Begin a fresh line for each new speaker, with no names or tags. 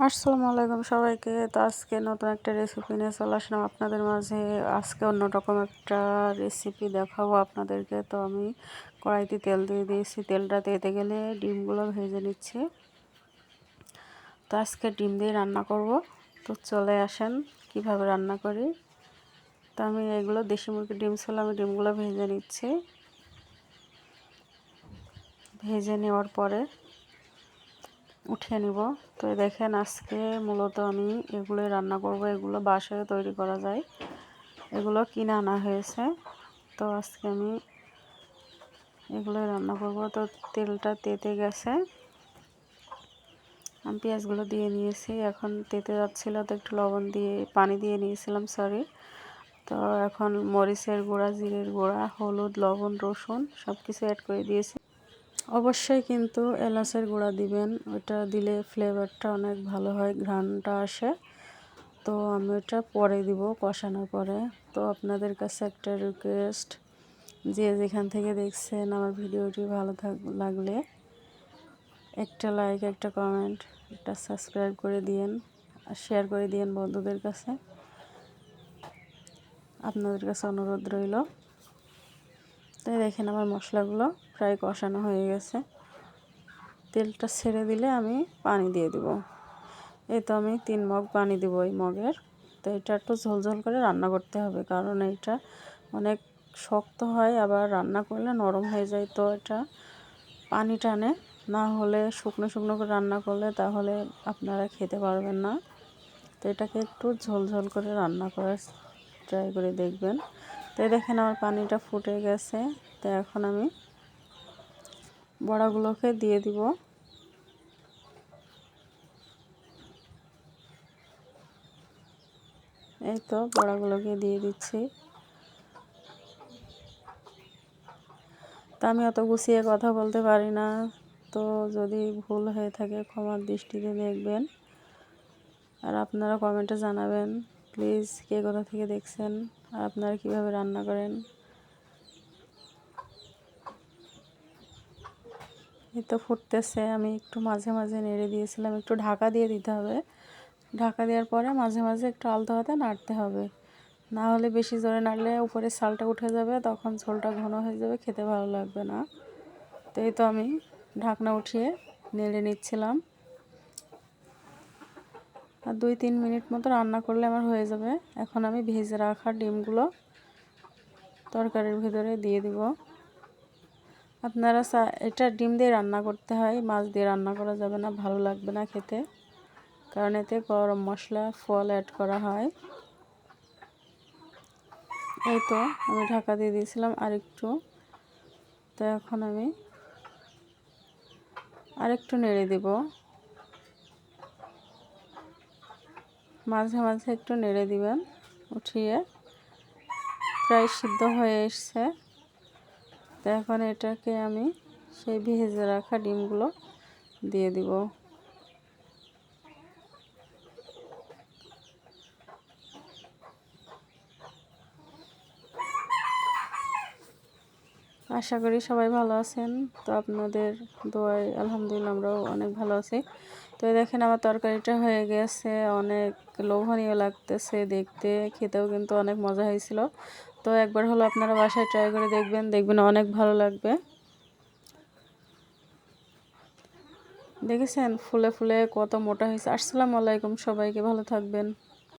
আসসালামু আলাইকুম সবাইকে। তো আজকে নতুন একটা রেসিপি নিয়ে চলে আসলাম আপনাদের মাঝে। আজকে অন্যরকম একটা রেসিপি দেখাবো আপনাদেরকে। তো আমি কড়াইতে তেল দিয়ে দিয়েছি। তেলটা তেতে গেলে ডিমগুলো ভেজে নিচ্ছি। তো আজকে ডিম দিয়ে রান্না করব। তো চলে আসেন কীভাবে রান্না করি। তো আমি এগুলো দেশি মুরগির ডিম ছিল, আমি ডিমগুলো ভেজে নিচ্ছি। ভেজে নেওয়ার পরে উঠিয়ে নিব। তো দেখেন আজকে মূলত আমি এগুলোই রান্না করব, এগুলো বাসায় তৈরি করা যায়। এগুলো কিনে আনা হয়েছে। তো আজকে আমি এগুলোই রান্না করব। তো তেলটা তেতে গেছে। আমি পেঁয়াজগুলো দিয়ে নিয়েছি। এখন তেতে যাচ্ছিল তো একটু লবণ দিয়ে, পানি দিয়ে নিয়েছিলাম সরি তো এখন মরিচের গুঁড়া, জিরের গুঁড়া, হলুদ, লবণ, রসুন সব কিছু অ্যাড করে দিয়েছি। অবশ্যই কিন্তু এলাচের গুঁড়া দিবেন। ওটা দিলে ফ্লেভারটা অনেক ভালো হয়, ঘ্রাণটা আসে। তো আমি ওটা পরে দিব কষানোর পরে। তো আপনাদের কাছে একটা রিকোয়েস্ট যে যেখান থেকে দেখছেন আমার ভিডিওটি ভালো থাক, লাগলে একটা লাইক একটা কমেন্ট একটা সাবস্ক্রাইব করে দিয়েন, আর শেয়ার করে দিয়েন বন্ধুদের কাছে। আপনাদের কাছে অনুরোধ রইল। তাই দেখেন আমার মশলাগুলো প্রায় কষানো হয়ে গেছে। তেলটা ছেড়ে দিলে আমি পানি দিয়ে দিব। এই তো আমি তিন মগ পানি দিব এই মগের। তো এটা একটু ঝোলঝোল করে রান্না করতে হবে, কারণ এটা অনেক শক্ত হয়, আবার রান্না করলে নরম হয়ে যায়। তো এটা পানি টানে, না হলে শুকনো শুকনো করে রান্না করলে তাহলে আপনারা খেতে পারবেন না। তো এটাকে একটু ঝোল ঝোলঝোল করে রান্না করার ট্রাই করে দেখবেন। তো দেখেন আমার পানিটা ফুটে গেছে। তো এখন আমি বড়াগুলোকে দিয়ে দিব। এই তো বড়াগুলোকে দিয়ে দিচ্ছি। তা আমি অত গুছিয়ে কথা বলতে পারি না। তো যদি ভুল হয়ে থাকে ক্ষমার দৃষ্টিতে দেখবেন। আর আপনারা কমেন্টে জানাবেন। প্লিজ কে কোথা থেকে দেখছেন? আর আপনারা কীভাবে রান্না করেন? এই তো ফুটতেছে, আমি একটু মাঝে মাঝে নেড়ে দিয়েছিলাম, একটু ঢাকা দিয়ে দিতে হবে। ঢাকা দেওয়ার পরে মাঝে মাঝে একটু আলতো হাতে নাড়তে হবে। না হলে বেশি জোরে নাড়লে উপরে সালটা উঠে যাবে, তখন ঝোলটা ঘন হয়ে যাবে, খেতে ভালো লাগবে না। তো এই তো আমি ঢাকনা উঠিয়ে নেড়ে নিচ্ছিলাম। আর দুই, তিন মিনিট মতো রান্না করলে আমার হয়ে যাবে। এখন আমি ভেজে রাখা ডিমগুলো তরকারির ভিতরে দিয়ে দিব। আপনারা এটা ডিম দিয়ে রান্না করতে হয়, মাছ দিয়ে রান্না করা যাবে না, ভালো লাগবে না খেতে। কারণ এতে গরম মশলা, ফল অ্যাড করা হয়। এই তো, আমি ঢাকা দিয়ে দিয়েছিলাম আরেকটু। তো এখন আমি আরেকটু নেড়ে দেব। মাঝে মাঝে একটু নেড়ে দিবেন, উঠিয়ে। প্রায় সিদ্ধ হয়ে এসছে। তো এখন এটাকে আমি সেই ভেজে রাখা ডিমগুলো দিয়ে দিব। আশা করি সবাই ভালো আছেন। তো আপনাদের দোয়াই আলহামদুলিল্লাহ আমরাও অনেক ভালো আছি। তো দেখেন আমার তরকারিটা হয়ে গেছে, অনেক লোভনীয় লাগতেছে দেখতে, খেতেও কিন্তু অনেক মজা হয়েছিল। তো একবার হলো আপনারা বাসায় ট্রাই করে দেখবেন দেখবেন অনেক ভালো লাগবে। দেখেছেন? ফুলে ফুলে কত মোটা হয়েছে। আসসালামু আলাইকুম সবাইকে, ভালো থাকবেন।